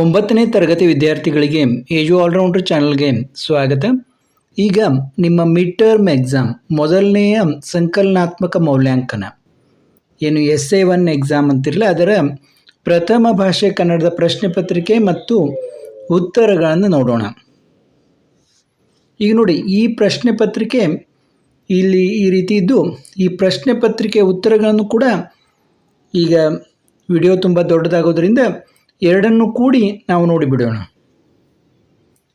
ಒಂಬತ್ತನೇ ತರಗತಿ ವಿದ್ಯಾರ್ಥಿಗಳಿಗೆ ಏಜು ಆಲ್ರೌಂಡರ್ ಚಾನಲ್ಗೆ ಸ್ವಾಗತ. ಈಗ ನಿಮ್ಮ ಮಿಡ್ ಟರ್ಮ್ ಎಕ್ಸಾಮ್ ಮೊದಲನೆಯ ಸಂಕಲನಾತ್ಮಕ ಮೌಲ್ಯಾಂಕನ. ಏನು ಎಸ್ ಎ ಒನ್ ಎಕ್ಸಾಮ್ ಅಂತಿರಲ್ಲ, ಅದರ ಪ್ರಥಮ ಭಾಷೆ ಕನ್ನಡದ ಪ್ರಶ್ನೆ ಪತ್ರಿಕೆ ಮತ್ತು ಉತ್ತರಗಳನ್ನು ನೋಡೋಣ. ಈಗ ನೋಡಿ, ಈ ಪ್ರಶ್ನೆ ಪತ್ರಿಕೆ ಇಲ್ಲಿ ಈ ರೀತಿ ಇದ್ದು, ಈ ಪ್ರಶ್ನೆ ಪತ್ರಿಕೆ ಉತ್ತರಗಳನ್ನು ಕೂಡ ಈಗ ವಿಡಿಯೋ ತುಂಬ ದೊಡ್ಡದಾಗೋದ್ರಿಂದ ಎರಡನ್ನು ಕೂಡಿ ನಾವು ನೋಡಿಬಿಡೋಣ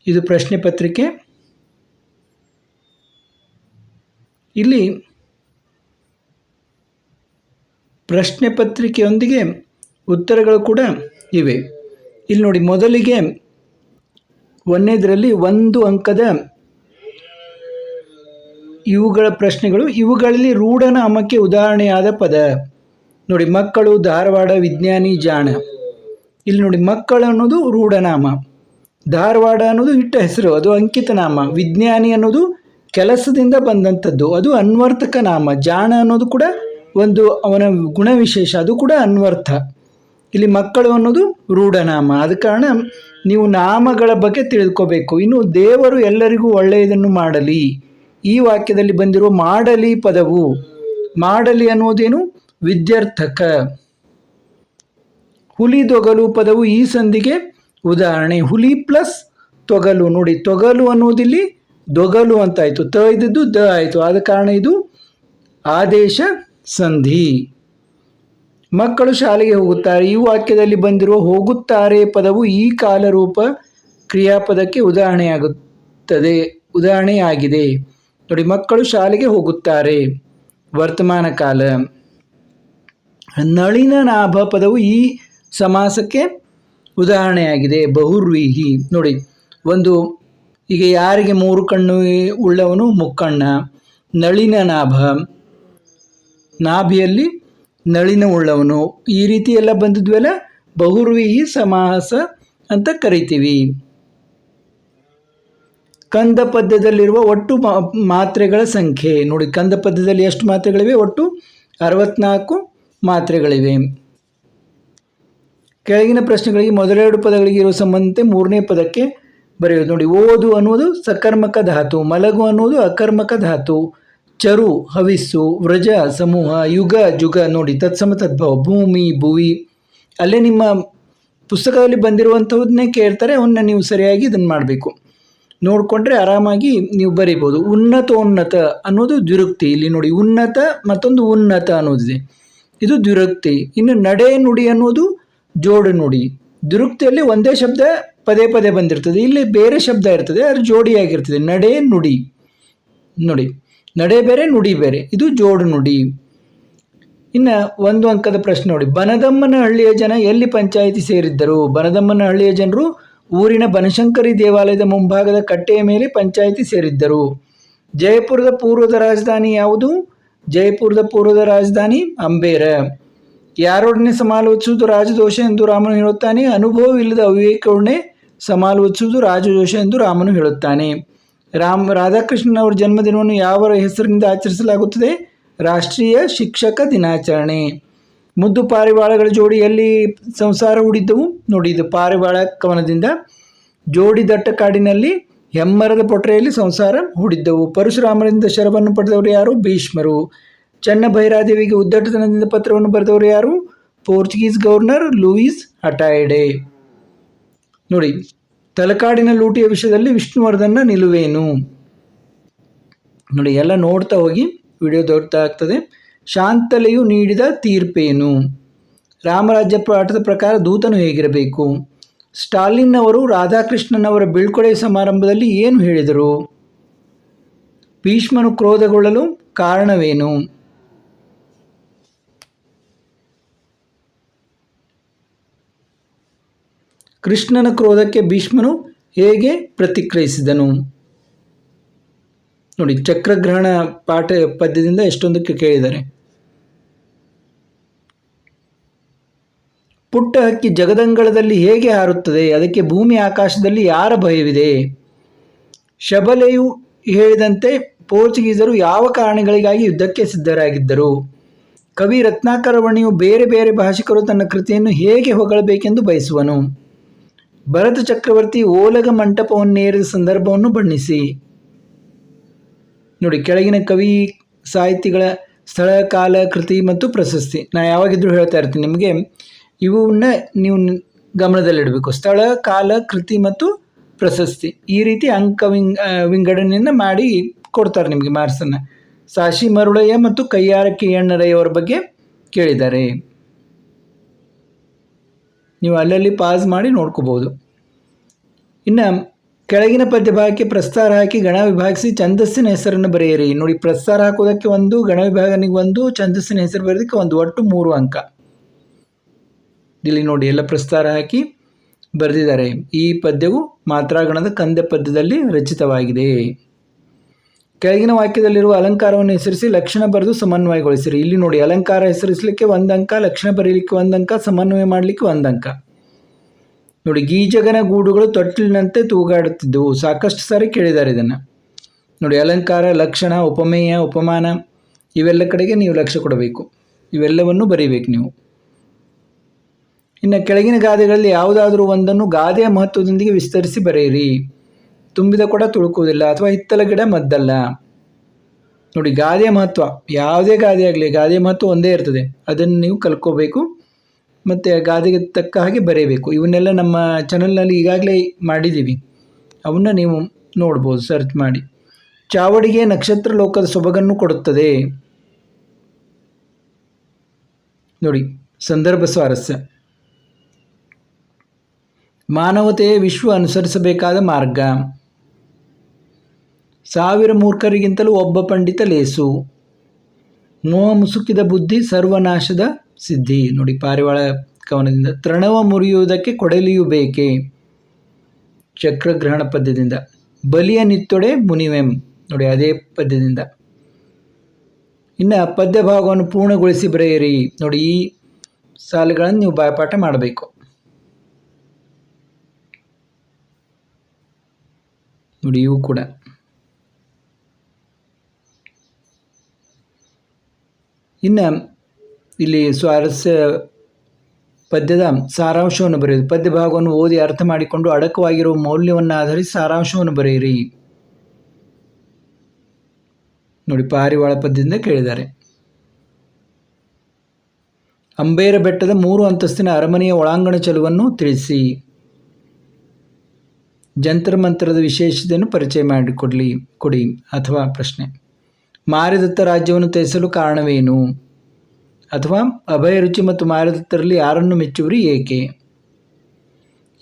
ಇದು ಪ್ರಶ್ನೆ ಪತ್ರಿಕೆ. ಇಲ್ಲಿ ಪ್ರಶ್ನೆ ಪತ್ರಿಕೆಯೊಂದಿಗೆ ಉತ್ತರಗಳು ಕೂಡ ಇವೆ. ಇಲ್ಲಿ ನೋಡಿ, ಮೊದಲಿಗೆ ಒಂದನೇದರಲ್ಲಿ ಒಂದು ಅಂಕದ ಇವುಗಳ ಪ್ರಶ್ನೆಗಳು. ಇವುಗಳಲ್ಲಿ ರೂಢನಾಮಕ್ಕೆ ಉದಾಹರಣೆಯಾದ ಪದ. ನೋಡಿ, ಮಕ್ಕಳು ಧಾರವಾಡ ವಿಜ್ಞಾನಿ ಜಾಣ. ಇಲ್ಲಿ ನೋಡಿ ಮಕ್ಕಳು ಅನ್ನೋದು ರೂಢನಾಮ. ಧಾರವಾಡ ಅನ್ನೋದು ಇಟ್ಟ ಹೆಸರು, ಅದು ಅಂಕಿತ ನಾಮ. ವಿಜ್ಞಾನಿ ಅನ್ನೋದು ಕೆಲಸದಿಂದ ಬಂದಂಥದ್ದು, ಅದು ಅನ್ವರ್ಥಕ ನಾಮ. ಜಾಣ ಅನ್ನೋದು ಕೂಡ ಒಂದು ಅವನ ಗುಣವಿಶೇಷ, ಅದು ಕೂಡ ಅನ್ವರ್ಥ. ಇಲ್ಲಿ ಮಕ್ಕಳು ಅನ್ನೋದು ರೂಢನಾಮ. ಆದ ಕಾರಣ ನೀವು ನಾಮಗಳ ಬಗ್ಗೆ ತಿಳಿದುಕೋಬೇಕು ಇನ್ನು ದೇವರು ಎಲ್ಲರಿಗೂ ಒಳ್ಳೆಯದನ್ನು ಮಾಡಲಿ. ಈ ವಾಕ್ಯದಲ್ಲಿ ಬಂದಿರುವ ಮಾಡಲಿ ಪದವು. ಮಾಡಲಿ ಅನ್ನೋದೇನು? ವಿದ್ಯಾರ್ಥಕ. ಹುಲಿ ತೊಗಲು ಪದವು ಈ ಸಂಧಿಗೆ ಉದಾಹರಣೆ. ಹುಲಿ ಪ್ಲಸ್ ತೊಗಲು. ನೋಡಿ, ತೊಗಲು ಅನ್ನೋದಿಲ್ಲಿ ದೊಗಲು ಅಂತಾಯಿತು ತ ಇದ್ದದ್ದು ದ ಆಯಿತು. ಆದ ಕಾರಣ ಇದು ಆದೇಶ ಸಂಧಿ. ಮಕ್ಕಳು ಶಾಲೆಗೆ ಹೋಗುತ್ತಾರೆ. ಈ ವಾಕ್ಯದಲ್ಲಿ ಬಂದಿರುವ ಹೋಗುತ್ತಾರೆ ಪದವು ಈ ಕಾಲರೂಪ ಕ್ರಿಯಾಪದಕ್ಕೆ ಉದಾಹರಣೆಯಾಗುತ್ತದೆ. ಉದಾಹರಣೆಯಾಗಿದೆ. ನೋಡಿ, ಮಕ್ಕಳು ಶಾಲೆಗೆ ಹೋಗುತ್ತಾರೆ. ವರ್ತಮಾನ ಕಾಲ. ನಳಿನ ನಾಭ ಪದವು ಈ ಸಮಾಸಕ್ಕೆ ಉದಾಹರಣೆಯಾಗಿದೆ. ಬಹುರ್ವೀಹಿ. ನೋಡಿ, ಒಂದು ಈಗ ಯಾರಿಗೆ ಮೂರು ಕಣ್ಣು ಉಳ್ಳವನು ಮುಕ್ಕಣ್ಣ, ನಳಿನ ನಾಭ, ನಾಭಿಯಲ್ಲಿ ನಳಿನ ಉಳ್ಳವನು. ಈ ರೀತಿ ಎಲ್ಲ ಬಂದಿದ್ವಲ್ಲ? ಬಹುರ್ವೀಹಿ ಸಮಾಸ ಅಂತ ಕರಿತೀವಿ. ಕಂದ ಪದ್ಯದಲ್ಲಿರುವ ಒಟ್ಟು ಮಾತ್ರೆಗಳ ಸಂಖ್ಯೆ. ನೋಡಿ, ಕಂದ ಪದ್ಯದಲ್ಲಿ ಎಷ್ಟು ಮಾತ್ರೆಗಳಿವೆ? ಒಟ್ಟು ಅರವತ್ನಾಲ್ಕು ಮಾತ್ರೆಗಳಿವೆ. ಕೆಳಗಿನ ಪ್ರಶ್ನೆಗಳಿಗೆ ಮೊದಲೆರಡು ಪದಗಳಿಗೆ ಇರುವ ಸಂಬಂಧತೆ ಮೂರನೇ ಪದಕ್ಕೆ ಬರೆಯೋದು. ನೋಡಿ, ಓದು ಅನ್ನುವುದು ಸಕರ್ಮಕ ಧಾತು, ಮಲಗು ಅನ್ನುವುದು ಅಕರ್ಮಕ ಧಾತು. ಚರು, ಹವಿಸ್ಸು, ವ್ರಜ, ಸಮೂಹ, ಯುಗ, ಜುಗ, ನೋಡಿ, ತತ್ಸಮ, ತದ್ಭವ, ಭೂಮಿ, ಭುವಿ. ಅಲ್ಲೇ ನಿಮ್ಮ ಪುಸ್ತಕದಲ್ಲಿ ಬಂದಿರುವಂಥವನ್ನೇ ಕೇಳ್ತಾರೆ, ಅವನ್ನ ನೀವು ಸರಿಯಾಗಿ ಇದನ್ನು ಮಾಡಬೇಕು. ನೋಡಿಕೊಂಡ್ರೆ ಆರಾಮಾಗಿ ನೀವು ಬರೀಬೋದು. ಉನ್ನತೋನ್ನತ ಅನ್ನೋದು ದ್ವಿರುಕ್ತಿ. ಇಲ್ಲಿ ನೋಡಿ, ಉನ್ನತ ಮತ್ತೊಂದು ಉನ್ನತ ಅನ್ನೋದಿದೆ ಇದು ದ್ವಿರುಕ್ತಿ. ಇನ್ನು ನಡೆ ನುಡಿ ಅನ್ನೋದು ಜೋಡು ನುಡಿ. ದುರುಕ್ತಿಯಲ್ಲಿ ಒಂದೇ ಶಬ್ದ ಪದೇ ಪದೇ ಬಂದಿರ್ತದೆ. ಇಲ್ಲಿ ಬೇರೆ ಶಬ್ದ ಇರ್ತದೆ. ಅದು ಜೋಡಿಯಾಗಿರ್ತದೆ. ನಡೆ ನುಡಿ. ನೋಡಿ. ನಡೆ ಬೇರೆ, ನುಡಿ ಬೇರೆ. ಇದು ಜೋಡು ನುಡಿ. ಇನ್ನು ಒಂದು ಅಂಕದ ಪ್ರಶ್ನೆ ನೋಡಿ. ಬನದಮ್ಮನ ಹಳ್ಳಿಯ ಜನ ಎಲ್ಲಿ ಪಂಚಾಯಿತಿ ಸೇರಿದ್ದರು? ಬನದಮ್ಮನ ಹಳ್ಳಿಯ ಜನರು ಊರಿನ ಬನಶಂಕರಿ ದೇವಾಲಯದ ಮುಂಭಾಗದ ಕಟ್ಟೆಯ ಮೇಲೆ ಪಂಚಾಯಿತಿ ಸೇರಿದ್ದರು. ಜಯಪುರದ ಪೂರ್ವದ ರಾಜಧಾನಿ ಯಾವುದು? ಜಯಪುರದ ಪೂರ್ವದ ರಾಜಧಾನಿ ಅಂಬೇರ. ಯಾರೊಡನೆ ಸಮಾಲೋಚಿಸುವುದು? ರಾಜದೋಷ ಎಂದು ರಾಮನು ಹೇಳುತ್ತಾನೆ. ಅನುಭವವಿಲ್ಲದ ಅವಿವೇಕವನ್ನೇ ಸಮಾಲೋಚಿಸುವುದು ರಾಜದೋಷ ಎಂದು ರಾಮನು ಹೇಳುತ್ತಾನೆ. ರಾಮ್, ರಾಧಾಕೃಷ್ಣನವರ ಜನ್ಮದಿನವನ್ನು ಯಾವ ಹೆಸರಿನಿಂದ ಆಚರಿಸಲಾಗುತ್ತದೆ? ರಾಷ್ಟ್ರೀಯ ಶಿಕ್ಷಕ ದಿನಾಚರಣೆ. ಮುದ್ದು ಪಾರಿವಾಳಗಳ ಜೋಡಿಯಲ್ಲಿ ಸಂಸಾರ ಹೂಡಿದ್ದವು. ನೋಡಿ, ಇದು ಪಾರಿವಾಳ ಕವನದಿಂದ ಜೋಡಿ ದಟ್ಟ ಕಾಡಿನಲ್ಲಿ ಹೆಮ್ಮರದ ಪೊಟ್ರೆಯಲ್ಲಿ ಸಂಸಾರ ಹೂಡಿದ್ದವು. ಪರಶುರಾಮರಿಂದ ಶರವನ್ನು ಪಡೆದವರು ಯಾರು? ಭೀಷ್ಮರು. ಚನ್ನ ಭೈರಾದೇವಿಗೆ ಉದ್ದಟತನದಿಂದ ಪತ್ರವನ್ನು ಬರೆದವರು ಯಾರು? ಪೋರ್ಚುಗೀಸ್ ಗವರ್ನರ್ ಲೂಯಿಸ್ ಅಟಾಯ್ಡೆ ನೋಡಿ, ತಲಕಾಡಿನ ಲೂಟಿಯ ವಿಷಯದಲ್ಲಿ ವಿಷ್ಣುವರ್ಧನ ನಿಲುವೇನು? ನೋಡಿ, ಎಲ್ಲ ನೋಡ್ತಾ ಹೋಗಿ ವಿಡಿಯೋ ದೊಡ್ಡತಾ ಆಗ್ತದೆ. ಶಾಂತಲೆಯು ನೀಡಿದ ತೀರ್ಪೇನು? ರಾಮರಾಜ್ಯ ಪಾಠದ ಪ್ರಕಾರ ದೂತನು ಹೇಗಿರಬೇಕು? ಸ್ಟಾಲಿನ್ ಅವರು ರಾಧಾಕೃಷ್ಣನವರ ಬೀಳ್ಕೊಡೆ ಸಮಾರಂಭದಲ್ಲಿ ಏನು ಹೇಳಿದರು? ಭೀಷ್ಮನು ಕ್ರೋಧಗೊಳ್ಳಲು ಕಾರಣವೇನು? ಕೃಷ್ಣನ ಕ್ರೋಧಕ್ಕೆ ಭೀಷ್ಮನು ಹೇಗೆ ಪ್ರತಿಕ್ರಿಯಿಸಿದನು? ನೋಡಿ, ಚಕ್ರಗ್ರಹಣ ಪಾಠ ಪದ್ಯದಿಂದ ಎಷ್ಟೊಂದಕ್ಕೆ ಕೇಳಿದ್ದಾರೆ ಪುಟ್ಟ ಹಕ್ಕಿ ಜಗದಂಗಳದಲ್ಲಿ ಹೇಗೆ ಹಾರುತ್ತದೆ, ಅದಕ್ಕೆ ಭೂಮಿ ಆಕಾಶದಲ್ಲಿ ಯಾರ ಭಯವಿದೆ? ಶಬಲೆಯು ಹೇಳಿದಂತೆ ಪೋರ್ಚುಗೀಸರು ಯಾವ ಕಾರಣಗಳಿಗಾಗಿ ಯುದ್ಧಕ್ಕೆ ಸಿದ್ಧರಾಗಿದ್ದರು? ಕವಿ ರತ್ನಾಕರವಣಿಯು ಬೇರೆ ಬೇರೆ ಭಾಷಿಕರು ತನ್ನ ಕೃತಿಯನ್ನು ಹೇಗೆ ಹೊಗಳಬೇಕೆಂದು ಬಯಸುವನು? ಭರತ ಚಕ್ರವರ್ತಿ ಓಲಗ ಮಂಟಪವನ್ನೇರಿದ ಸಂದರ್ಭವನ್ನು ಬಣ್ಣಿಸಿ. ನೋಡಿ, ಕೆಳಗಿನ ಕವಿ, ಸಾಹಿತಿಗಳ ಸ್ಥಳ, ಕಾಲ, ಕೃತಿ ಮತ್ತು ಪ್ರಶಸ್ತಿ. ನಾ ಯಾವಾಗಿದ್ರೂ ಹೇಳ್ತಾ ಇರ್ತೀನಿ ನಿಮಗೆ, ಇವನ್ನ ನೀವು ಗಮನದಲ್ಲಿಡಬೇಕು. ಸ್ಥಳ, ಕಾಲ, ಕೃತಿ ಮತ್ತು ಪ್ರಶಸ್ತಿ. ಈ ರೀತಿ ಅಂಕ ವಿಂಗ್ ಮಾಡಿ ಕೊಡ್ತಾರೆ ನಿಮಗೆ ಮಾರ್ಕ್ಸನ್ನು. ಸಾಶಿ ಮರುಳಯ್ಯ ಮತ್ತು ಕೈಯಾರ ಕೆ ಅವರ ಬಗ್ಗೆ ಕೇಳಿದ್ದಾರೆ. ನೀವು ಅಲ್ಲಲ್ಲಿ ಪಾಸ್ ಮಾಡಿ ನೋಡ್ಕೋಬೋದು ಇನ್ನು ಕೆಳಗಿನ ಪದ್ಯ ಭಾಗಕ್ಕೆ ಪ್ರಸ್ತಾರ ಹಾಕಿ ಗಣ ವಿಭಾಗಿಸಿ ಛಂದಸ್ಸಿನ ಹೆಸರನ್ನು ಬರೆಯಿರಿ. ನೋಡಿ, ಪ್ರಸ್ತಾರ ಹಾಕೋದಕ್ಕೆ ಒಂದು, ಗಣ ವಿಭಾಗನಿಗೆ ಒಂದು, ಛಂದಸ್ಸಿನ ಹೆಸರು ಬರೆಯೋದಕ್ಕೆ ಒಂದು, ಒಟ್ಟು ಮೂರು ಅಂಕ. ಇಲ್ಲಿ ನೋಡಿ, ಎಲ್ಲ ಪ್ರಸ್ತಾರ ಹಾಕಿ ಬರೆದಿದ್ದಾರೆ. ಈ ಪದ್ಯವು ಮಾತ್ರಾಗಣದ ಕಂದ ಪದ್ಯದಲ್ಲಿ ರಚಿತವಾಗಿದೆ. ಕೆಳಗಿನ ವಾಕ್ಯದಲ್ಲಿರುವ ಅಲಂಕಾರವನ್ನು ಹೆಸರಿಸಿ ಲಕ್ಷಣ ಬರೆದು ಸಮನ್ವಯಗೊಳಿಸಿರಿ. ಇಲ್ಲಿ ನೋಡಿ, ಅಲಂಕಾರ ಹೆಸರಿಸಲಿಕ್ಕೆ ಒಂದು ಅಂಕ, ಲಕ್ಷಣ ಬರೀಲಿಕ್ಕೆ ಒಂದು ಅಂಕ, ಸಮನ್ವಯ ಮಾಡಲಿಕ್ಕೆ ಒಂದು ಅಂಕ. ನೋಡಿ, ಗೀಜಗನ ಗೂಡುಗಳು ತೊಟ್ಟಿಲಿನಂತೆ ತೂಗಾಡುತ್ತಿದ್ದವು. ಸಾಕಷ್ಟು ಸಾರಿ ಕೇಳಿದ್ದಾರೆ ಇದನ್ನು. ನೋಡಿ, ಅಲಂಕಾರ, ಲಕ್ಷಣ, ಉಪಮೇಯ, ಉಪಮಾನ, ಇವೆಲ್ಲ ಕಡೆಗೆ ನೀವು ಲಕ್ಷ್ಯ ಕೊಡಬೇಕು. ಇವೆಲ್ಲವನ್ನು ಬರೀಬೇಕು ನೀವು. ಇನ್ನು ಕೆಳಗಿನ ಗಾದೆಗಳಲ್ಲಿ ಯಾವುದಾದರೂ ಒಂದನ್ನು ಗಾದೆಯ ಮಹತ್ವದೊಂದಿಗೆ ವಿಸ್ತರಿಸಿ ಬರೆಯಿರಿ. ತುಂಬಿದ ಕೂಡ ತುಳುಕುವುದಿಲ್ಲ ಅಥವಾ ಹಿತ್ತಲ ಗಿಡ ಮದ್ದಲ್ಲ. ನೋಡಿ, ಗಾದೆಯ ಮಹತ್ವ. ಯಾವುದೇ ಗಾದೆ ಆಗಲಿ, ಗಾದೆಯ ಮಹತ್ವ ಒಂದೇ ಇರ್ತದೆ. ಅದನ್ನು ನೀವು ಕಲ್ಕೋಬೇಕು ಮತ್ತು ಗಾದೆಗೆ ತಕ್ಕ ಹಾಗೆ ಬರೆಯಬೇಕು ಇವನ್ನೆಲ್ಲ ನಮ್ಮ ಚಾನಲ್ನಲ್ಲಿ ಈಗಾಗಲೇ ಮಾಡಿದ್ದೀವಿ. ಅವನ್ನ ನೀವು ನೋಡ್ಬೋದು ಸರ್ಚ್ ಮಾಡಿ. ಚಾವಡಿಗೆ ನಕ್ಷತ್ರ ಲೋಕದ ಸೊಬಗನ್ನು ಕೊಡುತ್ತದೆ. ನೋಡಿ, ಸಂದರ್ಭ ಸ್ವಾರಸ್ಯ. ಮಾನವತೆಯ ವಿಶ್ವ ಅನುಸರಿಸಬೇಕಾದ ಮಾರ್ಗ. ಸಾವಿರ ಮೂರ್ಖರಿಗಿಂತಲೂ ಒಬ್ಬ ಪಂಡಿತ ಲೇಸು. ಮೋಹ ಮುಸುಕಿದ ಬುದ್ಧಿ ಸರ್ವನಾಶದ ಸಿದ್ಧಿ. ನೋಡಿ ಪಾರಿವಾಳ ಕವನದಿಂದ, ತೃಣವ ಮುರಿಯುವುದಕ್ಕೆ ಕೊಡಲಿಯು ಬೇಕೆ? ಚಕ್ರಗ್ರಹಣ ಪದ್ಯದಿಂದ, ಬಲಿಯ ನಿತ್ತೊಡೆ ಮುನಿವೆಂ. ನೋಡಿ ಅದೇ ಪದ್ಯದಿಂದ. ಇನ್ನು ಪದ್ಯ ಭಾಗವನ್ನು ಪೂರ್ಣಗೊಳಿಸಿ ಬರೆಯಿರಿ. ನೋಡಿ ಈ ಸಾಲುಗಳನ್ನು ನೀವು ಬಾಯಪಾಠ ಮಾಡಬೇಕು. ನೋಡಿ ಇವು ಕೂಡ. ಇನ್ನು ಇಲ್ಲಿ ಸ್ವಾರಸ್ಯ ಪದ್ಯದ ಸಾರಾಂಶವನ್ನು ಬರೆಯಿರಿ ಪದ್ಯ ಭಾಗವನ್ನು ಓದಿ ಅರ್ಥ ಮಾಡಿಕೊಂಡು ಅಡಕವಾಗಿರುವ ಮೌಲ್ಯವನ್ನು ಆಧರಿಸಿ ಸಾರಾಂಶವನ್ನು ಬರೆಯಿರಿ. ನೋಡಿ, ಪಾರಿವಾಳ ಪದ್ಯದಿಂದ ಕೇಳಿದ್ದಾರೆ. ಅಂಬೇರ ಬೆಟ್ಟದ ಮೂರು ಅಂತಸ್ತಿನ ಅರಮನೆಯ ಒಳಾಂಗಣ ಚಲುವನ್ನು ತಿಳಿಸಿ. ಜಂತರ ಮಂತ್ರದ ವಿಶೇಷತೆಯನ್ನು ಪರಿಚಯ ಮಾಡಿಕೊಡ್ಲಿ, ಕೊಡಿ, ಅಥವಾ ಪ್ರಶ್ನೆ. ಮಾರಿದತ್ತ ರಾಜ್ಯವನ್ನು ತ್ಯಜಿಸಲು ಕಾರಣವೇನು? ಅಥವಾ ಅಭಯ ರುಚಿ ಮತ್ತು ಮಾರಿದತ್ತರಲ್ಲಿ ಯಾರನ್ನು ಮೆಚ್ಚುವರಿ ಏಕೆ?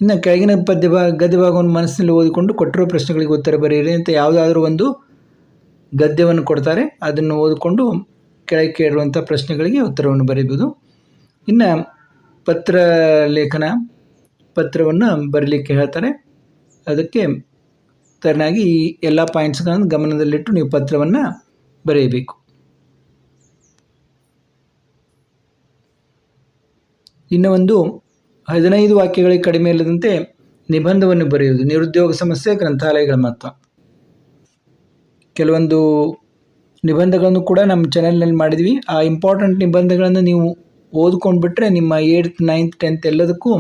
ಇನ್ನು ಕೆಳಗಿನ ಪದ್ಯ ಭಾಗ, ಗದ್ಯ ಭಾಗವನ್ನು ಮನಸ್ಸಿನಲ್ಲಿ ಓದಿಕೊಂಡು ಕೊಟ್ಟಿರೋ ಪ್ರಶ್ನೆಗಳಿಗೆ ಉತ್ತರ ಬರೆಯಿರಿ ಅಂತ ಯಾವುದಾದ್ರೂ ಒಂದು ಗದ್ಯವನ್ನು ಕೊಡ್ತಾರೆ. ಅದನ್ನು ಓದಿಕೊಂಡು ಕೆಳಗೆ ಕೇಳಿರುವಂಥ ಪ್ರಶ್ನೆಗಳಿಗೆ ಉತ್ತರವನ್ನು ಬರೀಬೋದು. ಇನ್ನು ಪತ್ರ ಲೇಖನ, ಪತ್ರವನ್ನು ಬರೀಲಿಕ್ಕೆ ಹೇಳ್ತಾರೆ. ಅದಕ್ಕೆ ತರನಾಗಿ ಈ ಎಲ್ಲ ಪಾಯಿಂಟ್ಸ್ಗಳನ್ನು ಗಮನದಲ್ಲಿಟ್ಟು ನೀವು ಪತ್ರವನ್ನು ಬರೆಯಬೇಕು ಇನ್ನು ಒಂದು ಹದಿನೈದು ವಾಕ್ಯಗಳಿಗೆ ಕಡಿಮೆ ಇಲ್ಲದಂತೆ ನಿಬಂಧವನ್ನು ಬರೆಯುವುದು. ನಿರುದ್ಯೋಗ ಸಮಸ್ಯೆ, ಗ್ರಂಥಾಲಯಗಳ ಮಹತ್ವ. ಕೆಲವೊಂದು ನಿಬಂಧಗಳನ್ನು ಕೂಡ ನಮ್ಮ ಚಾನೆಲ್ನಲ್ಲಿ ಮಾಡಿದ್ವಿ. ಆ ಇಂಪಾರ್ಟೆಂಟ್ ನಿಬಂಧಗಳನ್ನು ನೀವು ಓದ್ಕೊಂಡು ಬಿಟ್ಟರೆ ನಿಮ್ಮ ಏಯ್ತ್ ನೈನ್ತ್ ಟೆಂತ್ ಎಲ್ಲದಕ್ಕೂ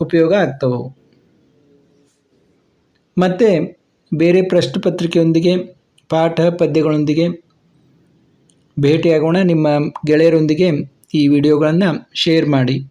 ಉಪಯೋಗ ಆಗ್ತವೆ. ಮತ್ತು ಬೇರೆ ಪ್ರಶ್ನೆ ಪತ್ರಿಕೆಯೊಂದಿಗೆ, ಪಾಠ ಪದ್ಯಗಳೊಂದಿಗೆ ಭೇಟಿಯಾಗೋಣ. ನಿಮ್ಮ ಗೆಳೆಯರೊಂದಿಗೆ ಈ ವಿಡಿಯೋಗಳನ್ನು ಶೇರ್ ಮಾಡಿ.